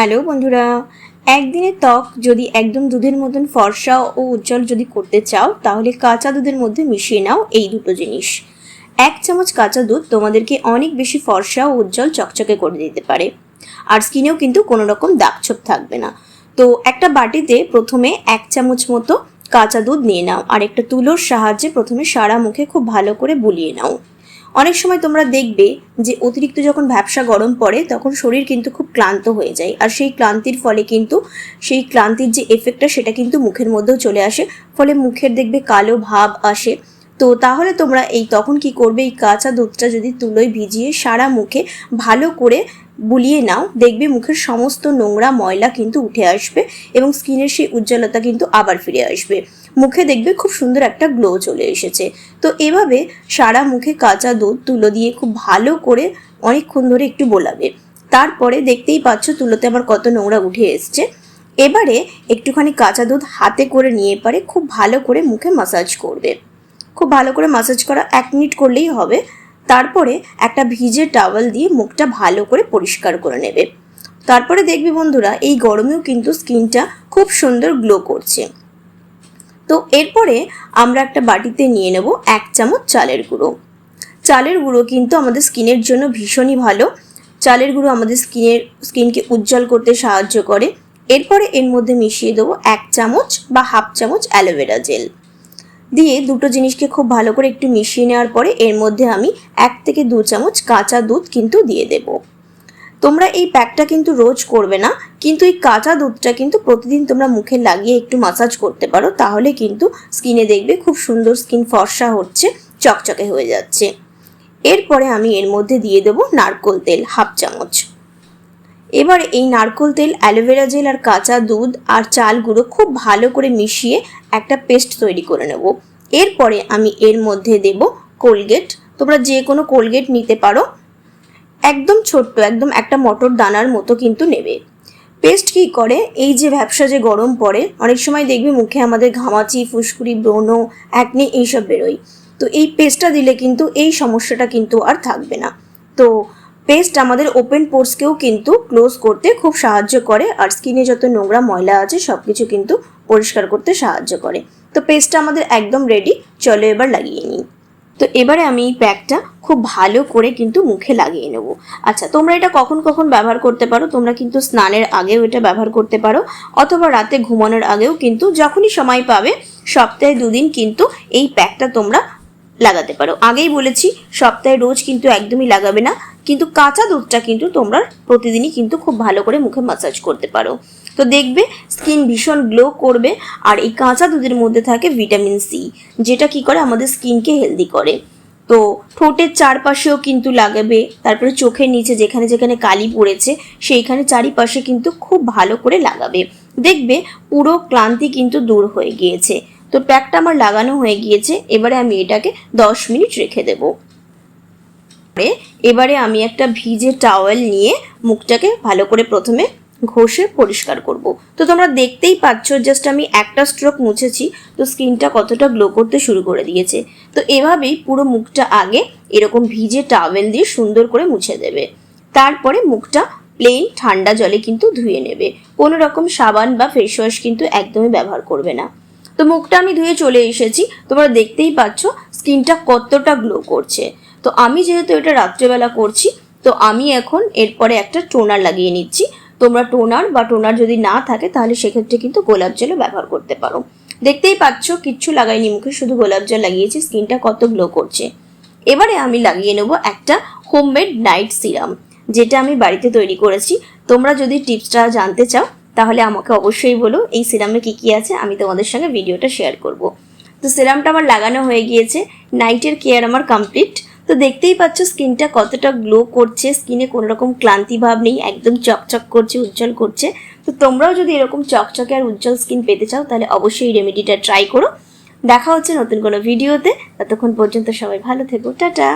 Hello বন্ধুরা, একদিনের ত্বক যদি একদম দুধের মতন ফর্সা ও উজ্জ্বল যদি করতে চাও, তাহলে কাঁচা দুধের মধ্যে মিশিয়ে নাও এই দুটো জিনিস। এক চামচ কাঁচা দুধ তোমাদেরকে অনেক বেশি ফর্সা ও উজ্জ্বল চকচকে করে দিতে পারে। আর স্কিনেও কিন্তু কোনো রকম দাগছোপ থাকবে না। তো একটা বাটিতে প্রথমে এক চামচ মতো কাঁচা দুধ নিয়ে নাও, আর একটা তুলোর সাহায্যে প্রথমে সারা মুখে খুব ভালো করে বুলিয়ে নাও। অনেক সময় তোমরা দেখবে যে অতিরিক্ত যখন ভ্যাবসা গরম পড়ে, তখন শরীর কিন্তু খুব ক্লান্ত হয়ে যায়। আর সেই ক্লান্তির ফলে কিন্তু, সেই ক্লান্তির যে এফেক্টটা সেটা কিন্তু মুখের মধ্যেও চলে আসে। ফলে মুখের দেখবে কালো ভাব আসে। তো তাহলে তোমরা এই তখন কি করবে? এই কাঁচা দুধটা যদি তুলোয় ভিজিয়ে সারা মুখে ভালো করে বুলিয়ে নাও, দেখবে মুখের সমস্ত নোংরা ময়লা কিন্তু উঠে আসবে এবং স্কিনের সেই উজ্জ্বলতা কিন্তু আবার ফিরে আসবে। মুখে দেখবে খুব সুন্দর একটা গ্লো চলে এসেছে। তো এভাবে সারা মুখে কাঁচা দুধ তুলো দিয়ে খুব ভালো করে অনেকক্ষণ ধরে একটু বোলাবে। তারপরে দেখতেই পাচ্ছ তুলোতে আমার কত নোংরা উঠে এসছে। এবারে একটুখানি কাঁচা দুধ হাতে করে নিয়ে পারে খুব ভালো করে মুখে মাসাজ করবে। খুব ভালো করে মাসাজ করা এক মিনিট করলেই হবে। তারপরে একটা ভিজে টাওয়াল দিয়ে মুখটা ভালো করে পরিষ্কার করে নেবে। তারপরে দেখবি বন্ধুরা, এই গরমেও কিন্তু স্কিনটা খুব সুন্দর গ্লো করছে। তো এরপরে আমরা একটা বাটিতে নিয়ে নেব এক চামচ চালের গুঁড়ো। চালের গুঁড়ো কিন্তু আমাদের স্কিনের জন্য ভীষণই ভালো। চালের গুঁড়ো আমাদের স্কিনের, স্কিনকে উজ্জ্বল করতে সাহায্য করে। এরপরে এর মধ্যে মিশিয়ে দেবো এক চামচ বা হাফ চামচ অ্যালোভেরা জেল। দিয়ে দুটো জিনিসকে খুব ভালো করে একটু মিশিয়ে নেওয়ার পরে এর মধ্যে আমি এক থেকে দু চামচ কাঁচা দুধ কিন্তু দিয়ে দেবো। তোমরা এই প্যাকটা কিন্তু রোজ করবে না, কিন্তু এই কাঁচা দুধটা কিন্তু প্রতিদিন তোমরা মুখে লাগিয়ে একটু মাসাজ করতে পারো, তাহলে কিন্তু স্কিনে দেখবে খুব সুন্দর স্কিন ফর্সা হচ্ছে, চকচকে হয়ে যাচ্ছে। এরপরে আমি এর মধ্যে দিয়ে দেবো নারকোল তেল, হাফ চামচ। এবার এই নারকোল তেল অ্যালোভেরা জেল আর কাঁচা দুধ আর চাল গুঁড়ো খুব ভালো করে মিশিয়ে একটা পেস্ট তৈরি করে নেব। এরপরে আমি এর মধ্যে দেব কোলগেট। তোমরা যে কোনো কোলগেট নিতে পারো। একদম ছোট্ট, একদম একটা মটর দানার মতো কিন্তু নেবে। পেস্ট কি করে? এই যে ব্যবসা যে গরম পড়ে, অনেক সময় দেখবে মুখে আমাদের ঘামাচি, ফুসকুড়ি, ব্রণ একনি এইসব বেরোয়। তো এই পেস্টটা দিলে কিন্তু এই সমস্যাটা কিন্তু আর থাকবে না। তো পেস্ট আমাদের ওপেন পোর্সকেও কিন্তু ক্লোজ করতে খুব সাহায্য করে, আর স্কিনে যত নোংরা ময়লা আছে সব কিছু কিন্তু পরিষ্কার করতে সাহায্য করে। তো পেস্টটা আমাদের একদম রেডি চলো এবার লাগিয়ে নিই। তো এবারে আমি এই প্যাকটা খুব ভালো করে কিন্তু মুখে লাগিয়ে নেব। আচ্ছা তোমরা এটা কখন কখন ব্যবহার করতে পারো? তোমরা কিন্তু স্নানের আগেও এটা ব্যবহার করতে পারো, অথবা রাতে ঘুমানোর আগেও কিন্তু যখনই সময় পাবে, সপ্তাহে দুদিন কিন্তু এই প্যাকটা তোমরা লাগাতে পারো। আগেই বলেছি, সপ্তাহে রোজ কিন্তু একদমই লাগাবে না, কিন্তু কাঁচা দুধটা কিন্তু তোমরা প্রতিদিনই কিন্তু খুব ভালো করে মুখে মাসাজ করতে পারো। তো দেখবে স্কিন ভীষণ গ্লো করবে, আর এই কাঁচা দুধের মধ্যে থাকে ভিটামিন সি যেটা কি করে আমাদের স্কিনকে হেলদি করে। তো ঠোঁটের চারপাশেও কিন্তু লাগাবে, তারপরে চোখের নিচে যেখানে যেখানে কালি পড়েছে, সেইখানে চারিপাশে কিন্তু খুব ভালো করে লাগাবে। দেখবে পুরো ক্লান্তি কিন্তু দূর হয়ে গিয়েছে। তো প্যাকটা আমার লাগানো হয়ে গিয়েছে, এবারে আমি এটাকে দশ মিনিট রেখে দেবো। এবারে আমি একটা ভিজে টাওয়েল নিয়ে মুখটাকে ভালো করে প্রথমে ঘষে পরিষ্কার করব। তো তোমরা দেখতেই পাচ্ছ জাস্ট আমি একটা স্ট্রোক মুছেছি, তো স্কিনটা কতটা গ্লো করতে শুরু করে দিয়েছে। তো এভাবেই পুরো মুখটা আগে এরকম ভিজে টাওয়েল দিয়ে সুন্দর করে মুছে দেবে। তারপরে মুখটা প্লেন ঠান্ডা জলে কিন্তু ধুয়ে নেবে। কোনো রকম সাবান বা ফেস ওয়াশ কিন্তু একদমই ব্যবহার করবে না। তো মুখটা আমি ধুয়ে চলে এসেছি। তোমরা দেখতেই পাচ্ছ, স্কিনটা কতটা গ্লো করছে। তো আমি যেহেতু এটা রাত্রেবেলা করছি, তো আমি এখন এরপরে একটা টোনার লাগিয়ে নিচ্ছি। তোমরা টোনার বা টোনার যদি না থাকে, তাহলে সেক্ষেত্রে কিন্তু গোলাপ জলও ব্যবহার করতে পারো। দেখতেই পাচ্ছ, কিচ্ছু লাগাইনি মুখে, শুধু গোলাপ জল লাগিয়েছি, স্কিনটা কত গ্লো করছে। এবারে আমি লাগিয়ে নেব একটা হোমমেড নাইট সিরাম যেটা আমি বাড়িতে তৈরি করেছি। তোমরা যদি টিপসটা জানতে চাও তাহলে আমাকে অবশ্যই বলো এই সিরামে কী কী আছে, আমি তোমাদের সঙ্গে ভিডিওটা শেয়ার করব। তো সিরামটা আমার লাগানো হয়ে গিয়েছে নাইটের কেয়ার আমার কমপ্লিট তো দেখতেই পাচ্ছ স্কিনটা কতটা গ্লো করছে স্কিনে কোনো রকম ক্লান্তি ভাব নেই, একদম চকচক করছে, উজ্জ্বল করছে। তো তোমরাও যদি এরকম চকচকে আর উজ্জ্বল স্কিন পেতে চাও, তাহলে অবশ্যই রেমেডিটা ট্রাই করো। দেখা হচ্ছে নতুন কোনো ভিডিওতে, ততক্ষণ পর্যন্ত সবাই ভালো থেকো, টাটা!